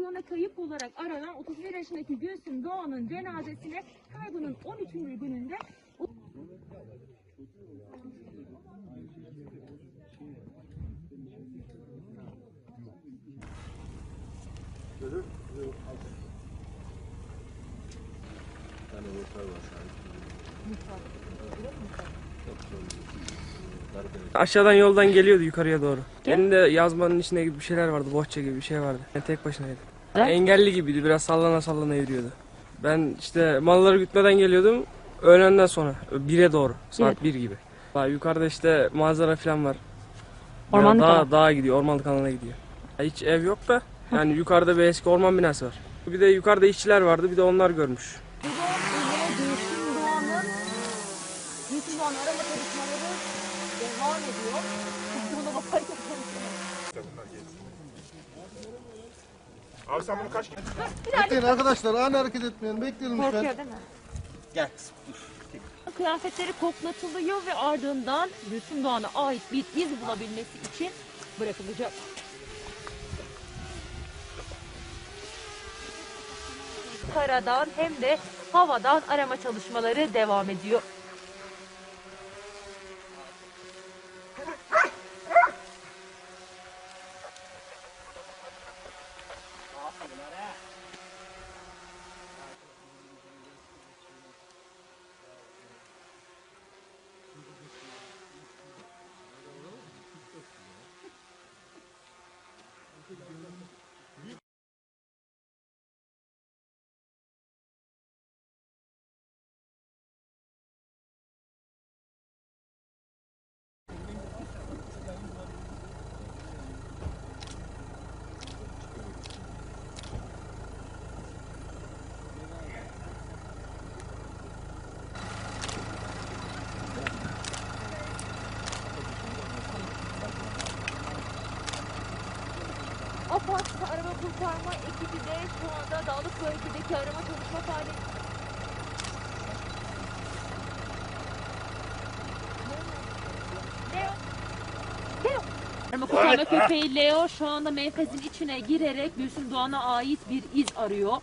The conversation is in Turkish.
bu yana kayıp olarak aranan 31 yaşındaki Gülsüm Doğan'ın cenazesine kaybının 13. gününde Aşağıdan yoldan geliyordu yukarıya doğru. Elinde yazmanın içinde gibi bir şeyler vardı, bohça gibi bir şey vardı. Ben tek başınaydı. Engelli gibiydi, biraz sallana sallana yürüyordu. Ben işte malları gütmeden geliyordum, öğlenden sonra, bire doğru, saat bir gibi. Daha yukarıda işte manzara falan var. Ormanlık alan. dağa gidiyor, ormanlık alana gidiyor. Hiç ev yok da, yani yukarıda bir eski orman binası var. Bir de yukarıda işçiler vardı, bir de onlar görmüş. Bu da ile Gülsüm Doğan'ın Gülsüm Doğan arama çalışmaları devam ediyor. Buna bakarken Abi sen bunu kaç Bekleyin arkadaşlar ani hareket etmeyin. Bekleyelim lütfen. Korkuyor değil mi? Gel. Kıyafetleri koklatılıyor ve ardından Gülsüm Doğan'a ait bir iz bulabilmesi için bırakılacak. Karadan hem de havadan arama çalışmaları devam ediyor. AFAD arama kurtarma ekibi de şu anda dağlık bölgedeki arama çalışma faaliyeti. Arama kurtarma köpeği Leo şu anda menfezin içine girerek Gülsüm Doğan'a ait bir iz arıyor.